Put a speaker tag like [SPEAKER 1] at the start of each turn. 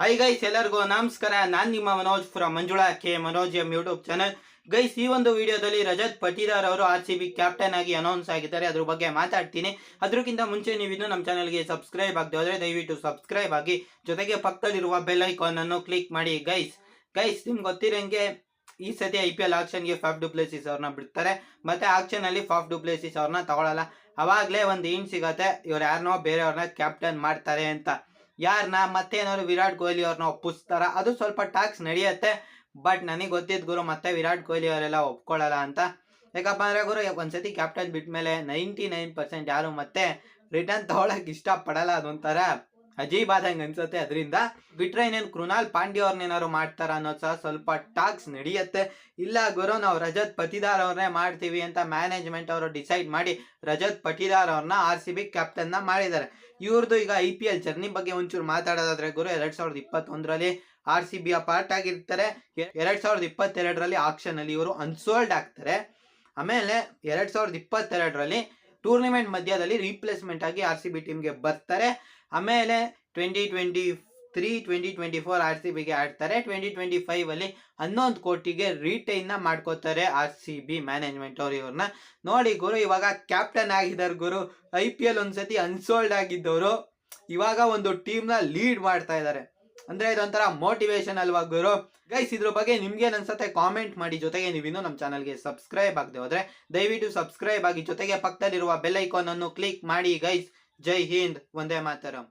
[SPEAKER 1] High guys ಎಲ್ಲರಿಗೂ ನಮಸ್ಕಾರ. ನಾನು ನಿಮ್ಮ Manoj Pura Manjula, K Manoj M YouTube channel guys ಈ ಒಂದು ವಿಡಿಯೋದಲ್ಲಿ ರಜತ್ ಪಟೀದಾರ್ ಅವರು ಆರ್ ಸಿ ಬಿ ಕ್ಯಾಪ್ಟನ್ ಆಗಿ ಅನೌನ್ಸ್ ಆಗಿದ್ದಾರೆ. ಅದ್ರ ಬಗ್ಗೆ ಮಾತಾಡ್ತೀನಿ. ಅದಕ್ಕಿಂತ ಮುಂಚೆ ನೀವು ಇನ್ನೂ ನಮ್ಮ ಚಾನಲ್ಗೆ ಸಬ್ಸ್ಕ್ರೈಬ್ ಆಗದೆ ಹೋದ್ರೆ ದಯವಿಟ್ಟು ಸಬ್ಸ್ಕ್ರೈಬ್ ಆಗಿ, ಜೊತೆಗೆ ಪಕ್ಕದಲ್ಲಿರುವ ಬೆಲ್ ಐಕಾನ್ ಅನ್ನು ಕ್ಲಿಕ್ ಮಾಡಿ ಗೈಸ್ ಗೈಸ್ ನಿಮ್ಗೆ ಗೊತ್ತಿರಂಗೆ ಈ ಸತಿ ಐ ಪಿ ಎಲ್ ಆಕ್ಷನ್ಗೆ ಫಾಫ್ ಡುಪ್ಲೇಸಿಸ್ ಅವ್ರನ್ನ ಬಿಡ್ತಾರೆ. ಮತ್ತೆ ಆಕ್ಷನ್ ಅಲ್ಲಿ ಫಾಫ್ ಡುಪ್ಲೇಸಿಸ್ ಅವ್ರನ್ನ ತಗೊಳ್ಳಲ್ಲ ಅವಾಗಲೇ ಒಂದು ಹಿಂಟ್ ಸಿಗತ್ತೆ, ಇವ್ರು ಯಾರನ್ನೋ ಬೇರೆಯವ್ರನ್ನ ಕ್ಯಾಪ್ಟನ್ ಮಾಡ್ತಾರೆ ಅಂತ. ಯಾರನ್ನ ಮತ್ತೇನಾದ್ರು ವಿರಾಟ್ ಕೊಹ್ಲಿ ಅವ್ರನ್ನ ಒಪ್ಪಿಸ್ತಾರ? ಅದು ಸ್ವಲ್ಪ ಟಾಕ್ಸ್ ನಡೆಯುತ್ತೆ. ಬಟ್ ನನಗೆ ಗೊತ್ತಿದ್ ಗುರು ಮತ್ತೆ ವಿರಾಟ್ ಕೊಹ್ಲಿ ಅವರೆಲ್ಲ ಒಪ್ಕೊಳ್ಳಲ್ಲ ಅಂತ. ಯಾಕಪ್ಪ ಅಂದ್ರೆ ಗುರು, ಒಂದ್ಸತಿ ಕ್ಯಾಪ್ಟನ್ ಬಿಟ್ಮೇಲೆ ನೈಂಟಿ ನೈನ್ ಪರ್ಸೆಂಟ್ ಯಾರು ಮತ್ತೆ ರಿಟರ್ನ್ ತಗೊಳಕ್ ಇಷ್ಟ ಪಡಲ್ಲ ಅದೊಂಥರ ಅಜೀಬ್ ಆದಂಗೆ ಅನ್ಸುತ್ತೆ. ಅದರಿಂದ ಬಿಟ್ರೆ ಇನ್ನೇನು ಕೃಣಾಲ್ ಪಾಂಡ್ಯ ಅವ್ರನ್ನೇನಾದ್ರು ಮಾಡ್ತಾರ ಅನ್ನೋದು ಸಹ ಸ್ವಲ್ಪ ಟಾಕ್ಸ್ ನಡೆಯುತ್ತೆ. ಇಲ್ಲ ಗುರು, ನಾವು ರಜತ್ ಪತಿದಾರ್ ಅವ್ರನ್ನೇ ಮಾಡ್ತೀವಿ ಅಂತ ಮ್ಯಾನೇಜ್ಮೆಂಟ್ ಅವರು ಡಿಸೈಡ್ ಮಾಡಿ ರಜತ್ ಪಟಿದಾರ್ ಅವ್ರನ್ನ ಆರ್ ಸಿ ಬಿ ಕ್ಯಾಪ್ಟನ್ನ ಮಾಡಿದ್ದಾರೆ ಇವ್ರದ್ದು ಈಗ ಐ ಪಿ ಎಲ್ ಜರ್ನಿ ಬಗ್ಗೆ ಒಂಚೂರು ಮಾತಾಡೋದಾದ್ರೆ ಗುರು, ಎರಡ್ ಸಾವಿರದ ಇಪ್ಪತ್ತೊಂದರಲ್ಲಿ ಆರ್ ಸಿ ಬಿಯ ಪಾರ್ಟ್ ಆಗಿರ್ತಾರೆ. ಎರಡ್ ಸಾವಿರದ ಇಪ್ಪತ್ತೆರಡರಲ್ಲಿ ಆಕ್ಷನ್ ಅಲ್ಲಿ ಇವರು ಅನ್ಸೋಲ್ಡ್ ಆಗ್ತಾರೆ. ಆಮೇಲೆ ಎರಡ್ ಸಾವಿರದ ಇಪ್ಪತ್ತೆರಡರಲ್ಲಿ ಟೂರ್ನಿಮೆಂಟ್ ಮಧ್ಯದಲ್ಲಿ ರೀಪ್ಲೇಸ್ಮೆಂಟ್ ಆಗಿ ಆರ್ ಸಿ ಬಿ ಟೀಮ್ಗೆ ಬರ್ತಾರೆ. ಆಮೇಲೆ twenty twenty three twenty twenty four R C ಬಿಗೆ ಆಡ್ತಾರೆ. ಟ್ವೆಂಟಿ ಟ್ವೆಂಟಿ ಫೈವ್ ಅಲ್ಲಿ ಹನ್ನೊಂದು ಕೋಟಿಗೆ ರಿಟೈನ್ ಮಾಡ್ಕೋತಾರೆ ಆರ್ ಸಿ ಬಿ ಮ್ಯಾನೇಜ್ಮೆಂಟ್ ಅವರು ಇವ್ರನ್ನ ನೋಡಿ ಗುರು, ಇವಾಗ ಕ್ಯಾಪ್ಟನ್ ಆಗಿದ್ದಾರೆ ಗುರು ಐ ಪಿ ಎಲ್ ಒಂದ್ಸತಿ ಅನ್ಸೋಲ್ಡ್ ಆಗಿದ್ದವರು. ಇವಾಗ ಒಂದು ಟೀಮ್ನ ಲೀಡ್ ಮಾಡ್ತಾ ಇದ್ದಾರೆ ಅಂದ್ರೆ ಇದೊಂಥರ ಮೋಟಿವೇಶನ್ ಅಲ್ವಾ ಗುರು? ಗೈಸ್ ಇದ್ರ ಬಗ್ಗೆ ನಿಮ್ಗೆ ಅನ್ಸತ್ತೆ ಕಾಮೆಂಟ್ ಮಾಡಿ. ಜೊತೆಗೆ ನೀವು ಇನ್ನೂ ನಮ್ಮ ಚಾನಲ್ಗೆ ಸಬ್ಸ್ಕ್ರೈಬ್ ಆಗದೆ ಹೋದ್ರೆ ದಯವಿಟ್ಟು ಸಬ್ಸ್ಕ್ರೈಬ್ ಆಗಿ ಜೊತೆಗೆ ಪಕ್ಕದಲ್ಲಿರುವ ಬೆಲ್ ಐಕಾನ್ ಅನ್ನು ಕ್ಲಿಕ್ ಮಾಡಿ ಗೈಸ್ ಜೈ ಹಿಂದ್. ಒಂದೇ ಮಾತರಂ.